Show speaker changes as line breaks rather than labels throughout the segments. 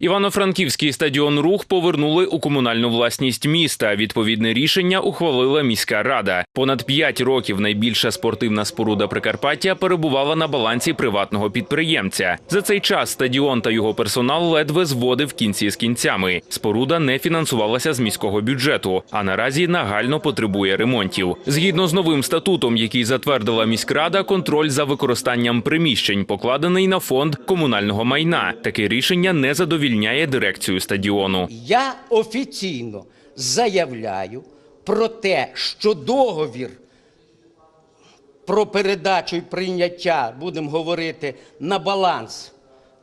Івано-Франківський стадіон Рух повернули у комунальну власність міста. Відповідне рішення ухвалила міська рада. Понад п'ять років найбільша спортивна споруда Прикарпаття перебувала на балансі приватного підприємця. За цей час стадіон та його персонал ледве зводив кінці з кінцями. Споруда не фінансувалася з міського бюджету, а наразі нагально потребує ремонтів. Згідно з новим статутом, який затвердила міськрада, контроль за використанням приміщень покладений на фонд комунального майна. Таке рішення не задовільняє дирекцію стадіону.
Я офіційно заявляю про те, що договір про передачу і прийняття, будемо говорити, на баланс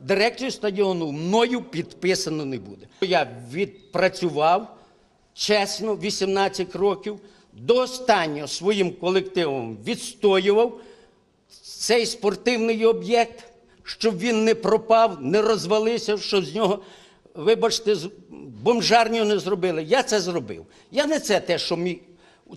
дирекцію стадіону мною підписано не буде. Я відпрацював чесно 18 років, до останнього своїм колективом відстоював цей спортивний об'єкт, щоб він не пропав, не розвалився, щоб з нього, вибачте, бомжарню не зробили. Я це зробив. Я не це те, що мій,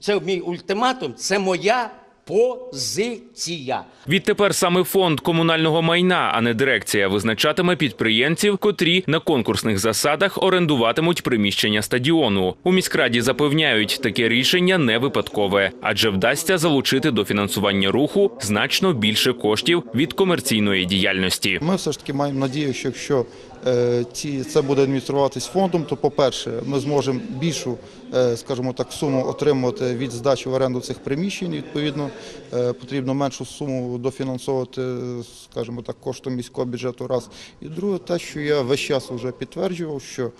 це мій ультиматум, це моя позиція.
Відтепер саме фонд комунального майна, а не дирекція, визначатиме підприємців, котрі на конкурсних засадах орендуватимуть приміщення стадіону. У міськраді запевняють, таке рішення не випадкове, адже вдасться залучити до фінансування руху значно більше коштів від комерційної діяльності.
Ми все ж таки маємо надію, що якщо е, ці, це буде адмініструватись фондом, то, по-перше, ми зможемо більшу, е, скажімо так, суму отримувати від здачі в оренду цих приміщень. Відповідно, потрібно меншу суму дофінансовувати, скажімо так, коштом міського бюджету. Раз і друге, те, що я весь час вже підтверджував, що е,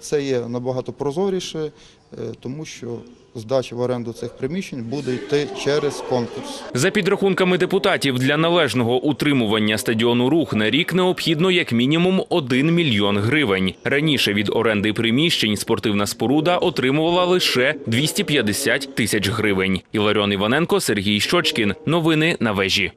це є набагато прозоріше, е, тому що здача в оренду цих приміщень буде йти через конкурс.
За підрахунками депутатів, для належного утримування стадіону рух на рік необхідно як мінімум 1 мільйон гривень. Раніше від оренди приміщень спортивна споруда отримувала лише 250 тисяч гривень. Іларіон Іваненко, Сергій Щочкін. Новини на вежі.